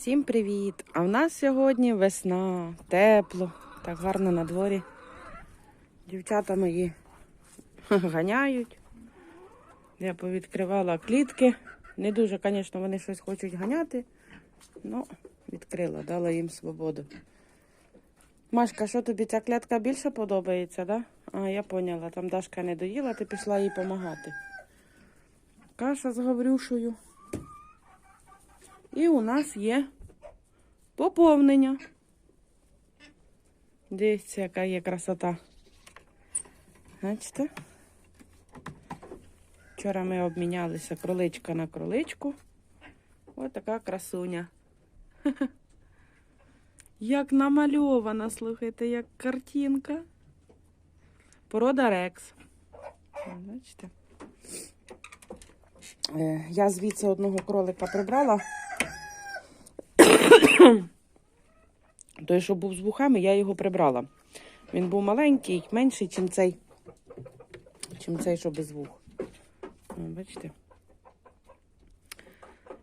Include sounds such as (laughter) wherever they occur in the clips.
Всім привіт! А в нас сьогодні весна, тепло, так гарно на дворі. Дівчата мої (laughs) ганяють. Я повідкривала клітки. Не дуже, звісно, вони щось хочуть ганяти. Ну, відкрила, дала їм свободу. Машка, що тобі ця клятка більше подобається, да? А, я поняла, там Дашка не доїла, ти пішла їй допомагати. Каша з Гаврюшею. І у нас є поповнення. Дивіться, яка є красота. Бачите? Вчора ми обмінялися кроличка на кроличку. Ось така красуня. (laughs) Як намальована, слухайте, як картинка. Порода Рекс. Бачите? Е, Я звідси одного кролика прибрала. (clears throat) Той, що був з вухами, я його прибрала. Він був маленький, менший, ніж цей, чим цей, що без вух. Бачите?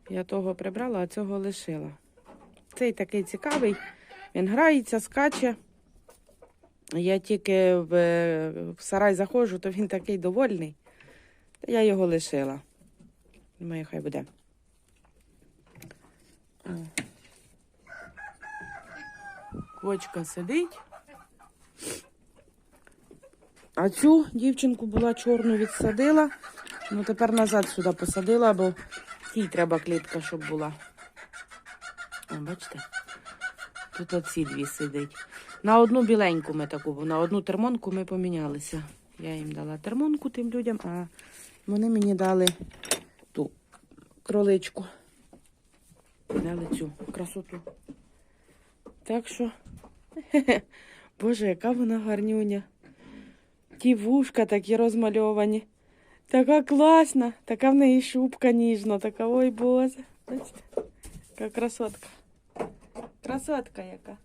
Я того прибрала, а цього лишила. Цей такий цікавий. Він грається, скаче. Я тільки в, в сарай заходжу, то він такий довольний. Та я його лишила. Думаю, хай буде. Квочка сидить. А цю дівчинку була чорну відсадила. Ну тепер назад сюди посадила, бо тій треба клітка, щоб була. О, бачите? Тут оці дві сидить. На одну біленьку ми таку, на одну термонку ми помінялися. Я їм дала термонку тим людям, а вони мені дали ту кроличку. Дали цю красоту. Так що, (laughs) боже, яка вона гарнюня. Ті вушка такі розмальовані. Така класна, така в неї шубка ніжна, така ой боже. Бачите? Яка красотка. Красотка яка.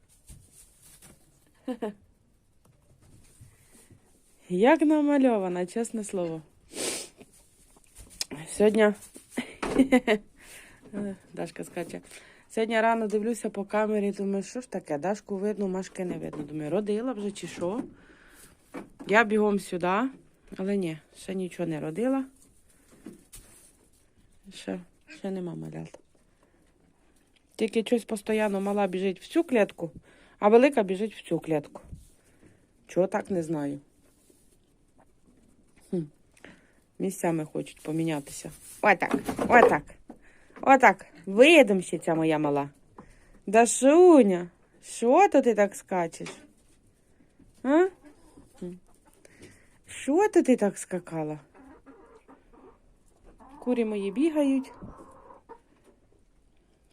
(laughs) Як намальована, чесне слово. Сьогодні. (laughs) Дашка скаче. Сьогодні рано дивлюся по камері, думаю, що ж таке, Дашку видно, Машки не видно. Думаю, родила вже чи що. Я бігом сюди, але ні, ще нічого не родила. Ще, ще нема малят. Тільки щось постійно мала біжить в цю клітку, а велика біжить в цю клітку. Чого так не знаю. Хм. Місцями хочуть помінятися. Отак, отак. Отак. Видимся ця моя мала. Дашуня, що то ти так скачеш? А? Що то ти так скакала? Курі мої бігають.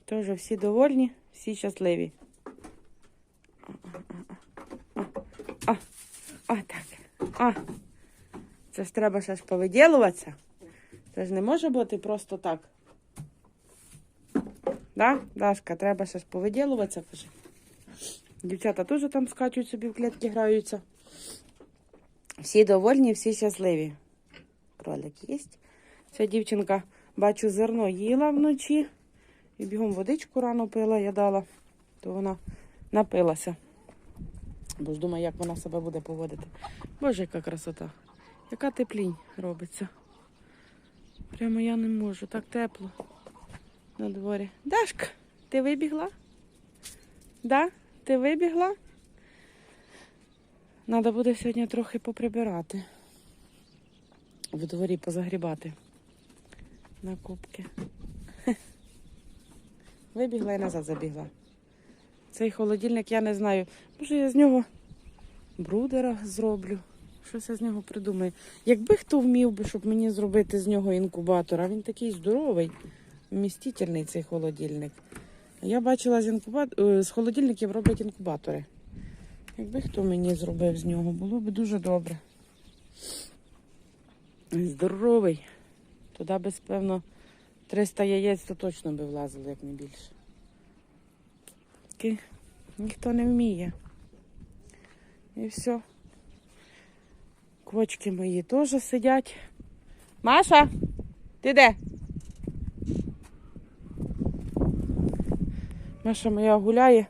Тоже всі довольні, всі щасливі. А, а, так. А. Це ж треба ще ж повиділуватися. Це ж не може бути просто так. Да, Дашка, треба ж повиділуватися. Каже. Дівчата теж там скачуть собі в клітки граються. Всі довольні, всі щасливі. Кролик є. Ця дівчинка, бачу, зерно їла вночі. І бігом водичку рано пила, я дала, то вона напилася. Бо ж думаю, як вона себе буде поводити. Боже, яка красота. Яка теплінь робиться. Прямо я не можу, так тепло на дворі. Дашка, ти вибігла? Да? Ти вибігла? Треба буде сьогодні трохи поприбирати. В дворі позагрібати. На кубки. (laughs) Вибігла і назад забігла. Цей холодильник я не знаю. Може я з нього брудера зроблю. Щось я з нього придумаю. Якби хто вмів би, щоб мені зробити з нього інкубатор, а він такий здоровий, вмістительний цей холодильник. Я бачила з інкубат... е, з холодильників роблять інкубатори. Якби хто мені зробив з нього, було б дуже добре. Здоровий. Туди без, певно, 300 яєць то точно би влазило, як не більше. Таки ніхто не вміє. І все. Квочки мої теж сидять. Маша, ти де? Наша моя гуляє.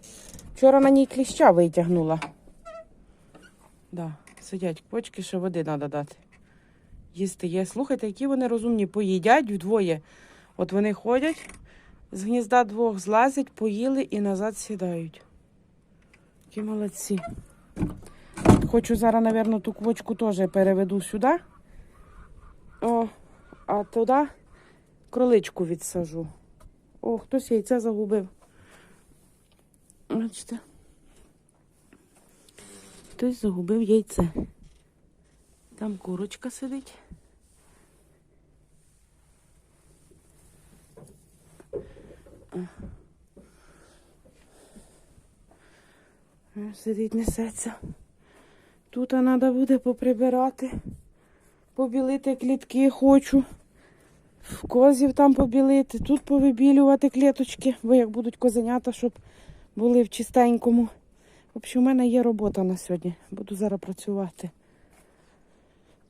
Вчора на ній кліща витягнула. Да, сидять квочки, ще води треба дати. Їсти є. Слухайте, які вони розумні, поїдять вдвоє. От вони ходять, з гнізда двох злазять, поїли і назад сідають. Які молодці. Хочу зараз, мабуть, ту квочку теж переведу сюди. О, а туди кроличку відсажу. О, хтось яйце загубив. Бачите? Хтось загубив яйце. Там курочка сидить. Сидить, несеться. Тут треба буде поприбирати, побілити клітки хочу. В козів там побілити, тут повибілювати клеточки, бо як будуть козенята, щоб були в чистенькому. В общем, у мене є робота на сьогодні. Буду зараз працювати.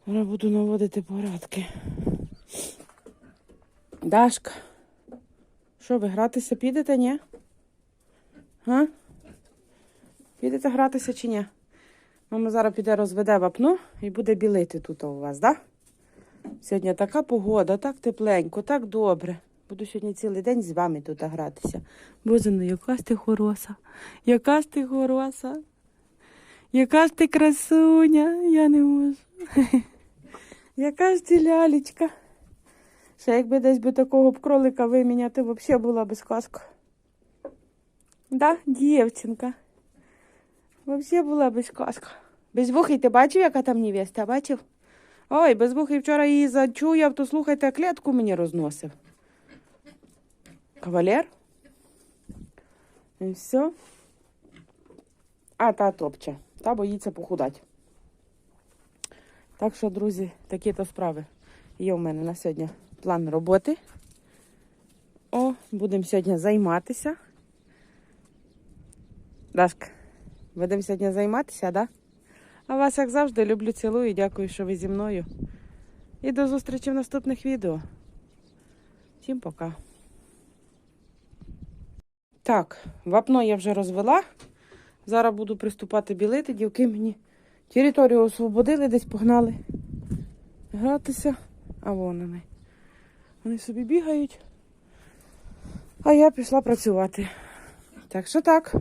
Зараз буду наводити порядки. Дашка, що ви гратися підете, ні? Га? Підете гратися чи ні? Мама зараз піде розведе вапно і буде білити тут у вас, так? Да? Сьогодні така погода, так тепленько, так добре. Буду сьогодні цілий день з вами тут гратися. Боже, ну яка ж ти хороша, яка ж ти хороша, яка ж ти красуня, я не можу. (laughs) Яка ж ти лялечка. Ще якби десь би такого б кролика виміняти, взагалі була би сказка. Да, дівчинка. Взагалі була би сказка. Безвухий, ти бачив, яка там невеста, бачив? Ой, безвухий вчора її зачуяв, то слухайте, клітку мені розносив. Кавалер. І все. А та топче. Та боїться похудати. Так що, друзі, такі то справи. Є у мене на сьогодні план роботи. О, будемо сьогодні займатися. Дашка, будемо сьогодні займатися, да? А вас, як завжди, люблю, цілую. Дякую, що ви зі мною. І до зустрічі в наступних відео. Всім пока. Так, вапно я вже розвела. Зараз буду приступати білити. Дівки мені територію освободили, десь погнали гратися. А вон вони. Вони собі бігають. А я пішла працювати. Так що так.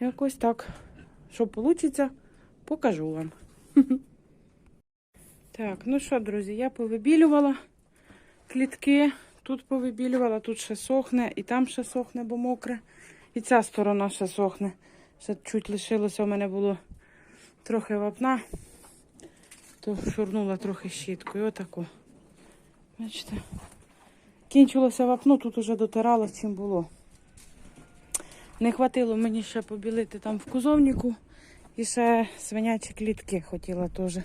Якось так. Що вийде, покажу вам. (laughs) Так, ну що, друзі, я повибілювала клітки. Тут повибілювала, тут ще сохне, і там ще сохне, бо мокре. І ця сторона ще сохне. Ще чуть лишилося, у мене було трохи вапна, то шурнула трохи щіткою. Отако. Бачите? Кінчилося вапно, тут уже дотирала, чим було. Не хватило мені ще побілити там в кузовнику. І ще свинячі клітки хотіла теж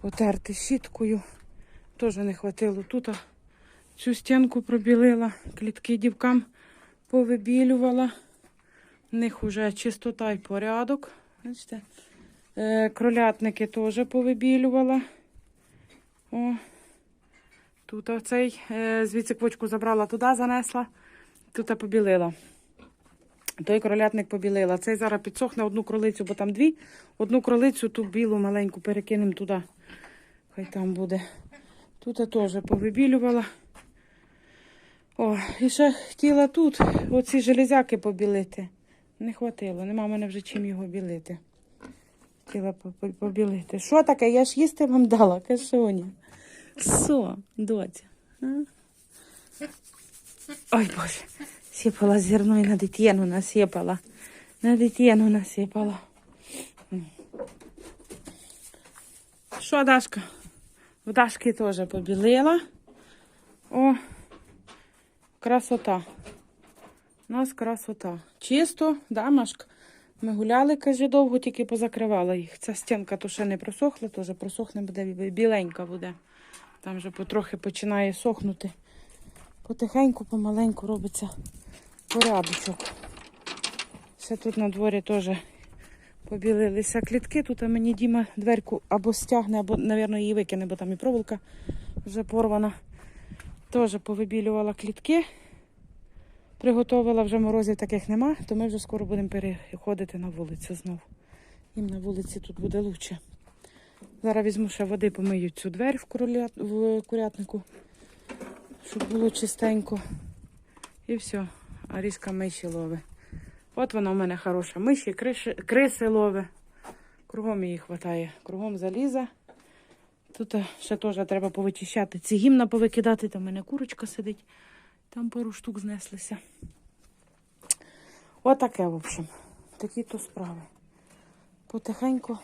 потерти щіткою. Теж не хватило. Тут цю стінку пробілила, клітки дівкам повибілювала. В них вже чистота і порядок. Бачите? Е, кролятники теж повибілювала. О. Тут оцей, е, звідси квочку забрала туди, занесла, тут побілила. Той кролятник побілила. Цей зараз підсохне одну кролицю, бо там дві. Одну кролицю, ту білу маленьку перекинемо туди. Хай там буде. Тут теж повибілювала. О, і ще хотіла тут оці железяки побілити. Не хватило, нема мене вже чим його білити. Хотіла побілити. Що таке? Я ж їсти вам дала, кашоня. Що, доця? Ой, Боже, сіпала зерно і на дитину насипала. На дитину насипала. Що, Дашка? В Дашки теж побілила. О, красота. У нас красота. Чисто, да, Машка? Ми гуляли, каже, довго, тільки позакривала їх. Ця стінка то ще не просохла, теж просохне буде біленька буде. Там вже потрохи починає сохнути. Потихеньку, помаленьку робиться порядочок. Ще тут на дворі теж побілилися клітки. Тут мені Діма дверку або стягне, або, мабуть, її викине, бо там і проволока вже порвана. Теж повибілювала клітки. Приготувала вже морозів таких нема, то ми вже скоро будемо переходити на вулицю знову. Їм на вулиці тут буде краще. Зараз візьму ще води, помию цю двері в, куроля... в курятнику, щоб було чистенько. І все. Аріска миші лове. От вона у мене хороша. Миші, криші, криси лове. Кругом її вистачає. Кругом заліза. Тут е, ще теж треба повичищати. Ці гімна повикидати, там у мене курочка сидить. Там пару штук знеслися. Отаке, в общем. Такі то справи. Потихеньку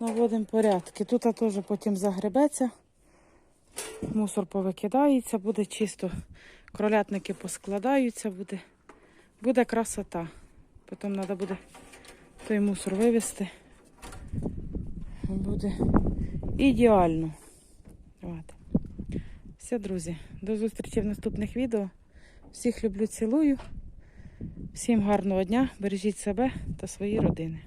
наводимо порядки. Тут теж потім загребеться. Мусор повикидається, буде чисто. Кролятники поскладаються, буде, буде красота. Потім треба буде той мусор вивезти. Буде ідеально. От. Все, друзі, до зустрічі в наступних відео. Всіх люблю, цілую. Всім гарного дня, бережіть себе та свої родини.